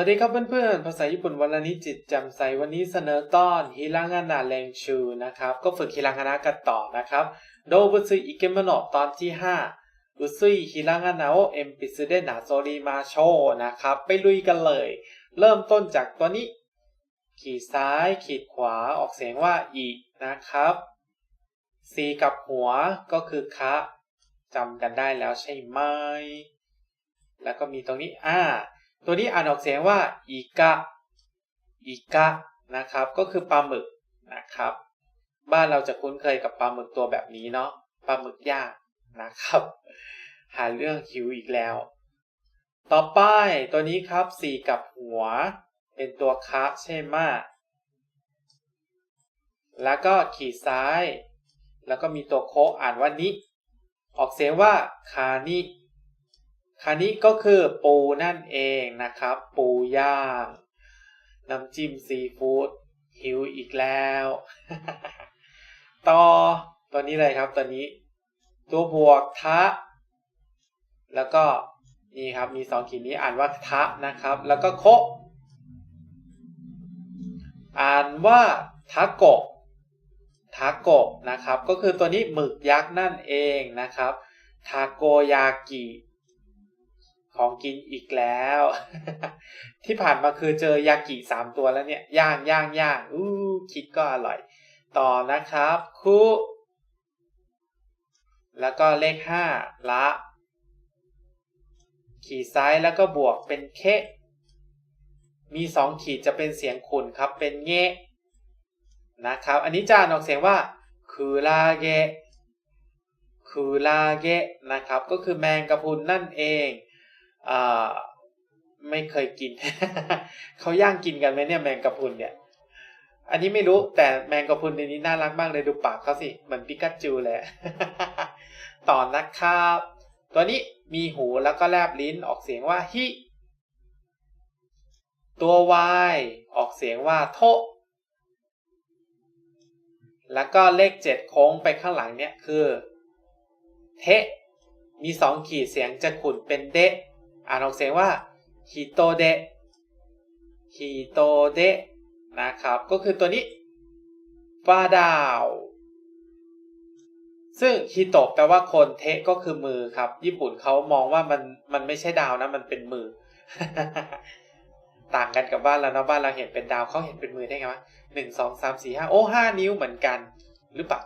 วัสดีครับเพื่อนๆ ภาษาญี่ปุ่นวันนี้จิตจ่มใสวันนี้เสนอตอนฮิรางานะเรงชูนะครับ ก็ฝึกฮิรางานะกันต่อนะครับ โดบุซึอิเกมโนะตอนที่5อุซุยฮิรางานะโอเอ็มปิซึเดนะโซริมาโชนะครับ ไปลุยกันเลย เริ่มต้นจากตัวนี้ ขีดซ้าย ขีดขวา ออกเสียงว่าอินะครับสีกับหัวก็คือคะจำกันได้แล้วใช่ไหม แล้วก็มีตรงนี้อ่า ตัวนี้อ่านออกเสียงว่าอีกะอีกะนะครับ ก็คือปลาหมึกนะครับ บ้านเราจะคุ้นเคยกับปลาหมึกตัวแบบนี้เนาะปลาหมึกย่างนะครับ หาเรื่องหิวอีกแล้ว ต่อไปตัวนี้ครับสี่กับหัว เป็นตัวคะใช่ไหมแล้วก็ขีดซ้าย แล้วก็มีตัวโคอ่านว่านิออกเสียงว่าคานิ คานิก็คือปูนั่นเองนะครับ ปูย่างน้ำจิ้มซีฟู้ดหิวอีกแล้ว ต่อตัวนี้เลยครับตัวนี้ ตัวบวกทะ แล้วก็นี่ครับมีสองขีดนี้อ่านว่าทะนะครับ แล้วก็โคอ่านว่าทาโกะทาโกะนะครับ ก็คือตัวนี้หมึกยักษ์นั่นเองนะครับ ทาโกยากิ ของกินอีกแล้ว ที่ผ่านมาคือเจอยากิสามตัวแล้วเนี่ย ย่างย่างย่างอู้คิดก็อร่อย ต่อนะครับคุแล้วก็เลขห้าละ ขีดซ้ายแล้วก็บวกเป็นเค มีสองขีดจะเป็นเสียงขุนครับเป็นเงะนะครับ อันนี้จะอ่านออกเสียงว่าคือลาเกะคือลาเกะนะครับ ก็คือแมงกะพุนนั่นเอง ไม่เคยกิน เขาย่างกินกันไหมเนี่ยแมงกะพรุนเนี่ย อันนี้ไม่รู้แต่แมงกะพรุนในนี้น่ารักมากเลยดูปากเขาสิเหมือนปิกัจูเลยต่อนะครับ ตัวนี้มีหูแล้วก็แลบลิ้นออกเสียงว่าฮิตัว y ออกเสียงว่าโทแล้วก็เลขเจ็ดโค้งไปข้างหลังเนี่ยคือ เท มีสองขีดเสียงจะขุนเป็นเดะ อ่านออกเสียงว่าฮิโตเดะฮิโตเดะนะครับ ก็คือตัวนี้ฟ้าดาว ซึ่งฮิโตะแปลว่าคนเทะก็คือมือครับ ญี่ปุ่นเขามองว่ามันมันไม่ใช่ดาวนะ มันเป็นมือ ต่างกันกับบ้านเราเนาะบ้านเราเห็นเป็นดาวเขาเห็นเป็นมือได้ไงวะหนึ่งสองสามสี่ห้าโอ้ห้านิ้วเหมือนกันหรือเปล่า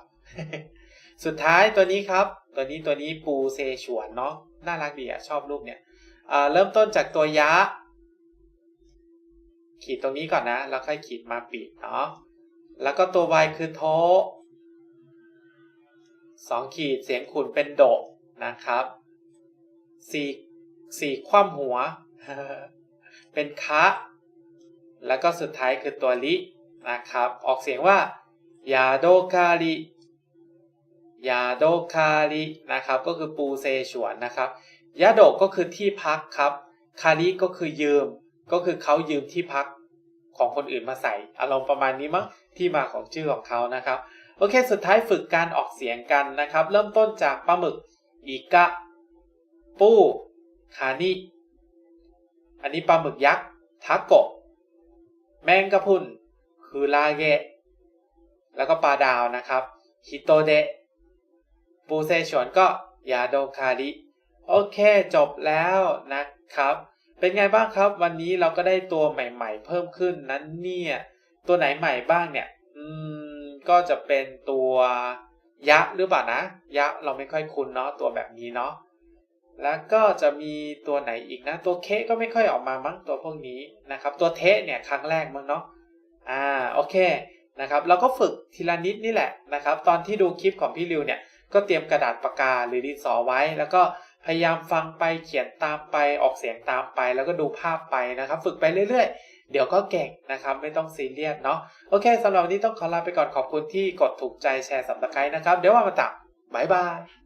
สุดท้ายตัวนี้ครับ ตัวนี้ตัวนี้ปูเซฉวนเนาะน่ารักดีอะชอบรูปเนี่ย เริ่มต้นจากตัวยะ ขีดตรงนี้ก่อนนะ แล้วค่อยขีดมาปิดเนาะแล้วก็ตัว y คือโทสองขีดเสียงขุนเป็นโดนะครับสี่สี่คว่ำหัว เป็นคะแล้วก็สุดท้ายคือตัวลินะครับ ออกเสียงว่ายาโดคาริยาโดคารินะครับ ก็คือปูเซฉวนนะครับ ยาโดกก็คือที่พักครับ คาริก็คือยืม ก็คือเขายืมที่พักของคนอื่นมาใส่ อารมณ์ประมาณนี้มั้งที่มาของชื่อของเขานะครับ โอเค สุดท้ายฝึกการออกเสียงกันนะครับ เริ่มต้นจากปลาหมึก อีกะ ปูคานิอันนี้ปลาหมึกยักษ์ทาโกะแมงกะพุนคือลาเกะแล้วก็ปลาดาวนะครับฮิโตเดะปูเซชวนก็ยาโดคาริ โอเคจบแล้วนะครับ เป็นไงบ้างครับ วันนี้เราก็ได้ตัวใหม่ ๆ เพิ่มขึ้นนั้นเนี่ย ตัวไหนใหม่บ้างเนี่ย อืม ก็จะเป็นตัวยะหรือเปล่านะ ยะเราไม่ค่อยคุ้นเนาะตัวแบบนี้เนาะแล้วก็จะมีตัวไหนอีกนะ ตัวเคก็ไม่ค่อยออกมามั้งตัวพวกนี้นะครับ ตัวเทเนี่ยครั้งแรกมั้งเนาะอ่าโอเคนะครับเราก็ฝึกทีละนิดนี่แหละนะครับ ตอนที่ดูคลิปของพี่ริวเนี่ยก็เตรียมกระดาษปากกาหรือดินสอไว้ แล้วก็ พยายามฟังไปเขียนตามไปออกเสียงตามไป แล้วก็ดูภาพไปนะครับ ฝึกไปเรื่อยๆ เดี๋ยวก็เก่งนะครับ ไม่ต้องซีเรียสเนาะโอเคสำหรับวันนี้ต้องขอลาไปก่อนขอบคุณที่กดถูกใจแชร์สับตะไคร้นะครับ เดี๋ยวว่ามาตักบายบาย